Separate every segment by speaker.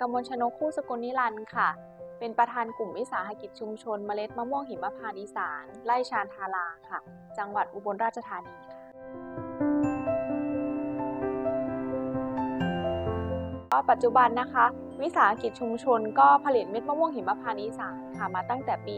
Speaker 1: กมลชนกคู่สกุลนิรันด์ค่ะ เป็นประธานกลุ่มวิสาหกิจชุมชนเมล็ดมะม่วงหิมพานต์อีสานไร่ชานทาราค่ะ จังหวัดอุบลราชธานีค่ะ็ปัจจุบันนะคะ วิสาหกิจชุมชนก็ผลิตเม็ดมะม่วงหิมพานต์อีสานค่ะมาตั้งแต่ปี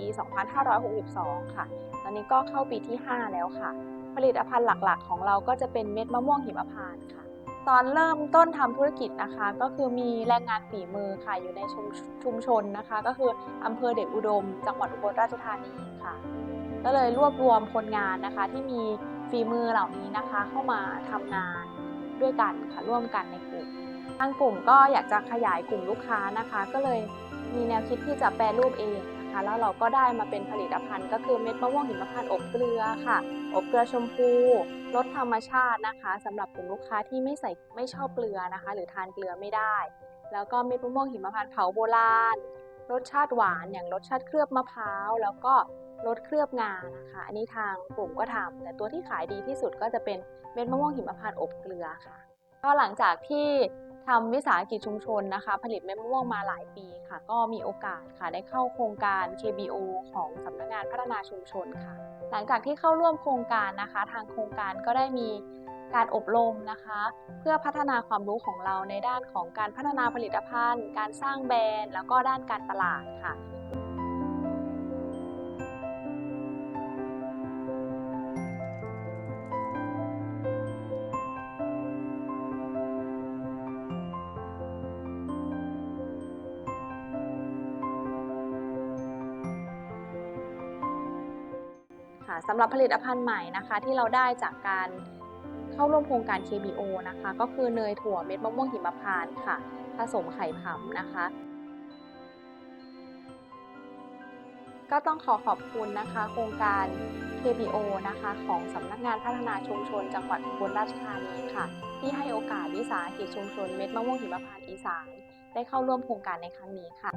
Speaker 1: 2562 ค่ะ ตอนนี้ก็เข้าปีที่ 5 แล้วค่ะ ผลิตภัณฑ์หลักๆ ของเราก็จะเป็นเม็ดมะม่วงหิมพานต์ค่ะ ตอนเริ่มต้นทำธุรกิจนะคะ ก็คือมีแรงงานฝีมือค่ะอยู่ในชุมชุมชนนะคะ ก็คืออำเภอเดชอุดม จังหวัดอุบลราชธานีค่ะ ก็เลยรวบรวมคนงานนะคะ ที่มีฝีมือเหล่านี้นะคะ เข้ามาทำงานด้วยกันค่ะร่วมกันในกลุ่มทางกลุ่มก็อยากจะขยายกลุ่มลูกค้านะคะ ก็เลยมีแนวคิดที่จะแปรรูปเอง นะคะ แล้วเราก็ได้มาเป็นผลิตภัณฑ์ ก็คือเม็ดมะม่วงหิมพานต์อบเกลือค่ะ อบเกลือชมพูรสธรรมชาตินะคะสำหรับกลุ่มลูกค้าที่ไม่ใส่ไม่ชอบเกลือนะคะ หรือทานเกลือไม่ได้ แล้วก็เม็ดมะม่วงหิมพานต์เผาโบราณรสชาติหวานอย่างรสชาติเคลือบมะพร้าว แล้วก็รสเคลือบงานะคะ อันนี้ทางกลุ่มก็ทำแต่ตัวที่ขายดีที่สุดก็จะเป็นเม็ดมะม่วงหิมพานต์อบเกลือค่ะ ก็หลังจากที่ ทำวิสาหกิจชุมชนนะคะ ผลิตเม็ดมะม่วงมาหลายปีค่ะ ก็มีโอกาสค่ะได้เข้าโครงการ KBO ของสำนักงานพัฒนาชุมชนค่ะ หลังจากที่เข้าร่วมโครงการนะคะ ทางโครงการก็ได้มีการอบรมนะคะ เพื่อพัฒนาความรู้ของเราในด้านของการพัฒนาผลิตภัณฑ์ การสร้างแบรนด์ แล้วก็ด้านการตลาดค่ะ ค่ะสำหรับผลิตภัณฑ์ใหม่นะคะ ที่เราได้จากการเข้าร่วมโครงการ KBO นะคะ ก็คือเนยถั่วเม็ดมะม่วงหิมพานต์ค่ะ ผสมไข่ผำนะคะ ก็ต้องขอขอบคุณนะคะ โครงการ KBO นะคะ ของสำนักงานพัฒนาชุมชน จังหวัดอุบลราชธานีค่ะ ที่ให้โอกาสวิสาหกิจชุมชนเม็ดมะม่วงหิมพานต์อีสานได้เข้าร่วมโครงการในครั้งนี้ค่ะ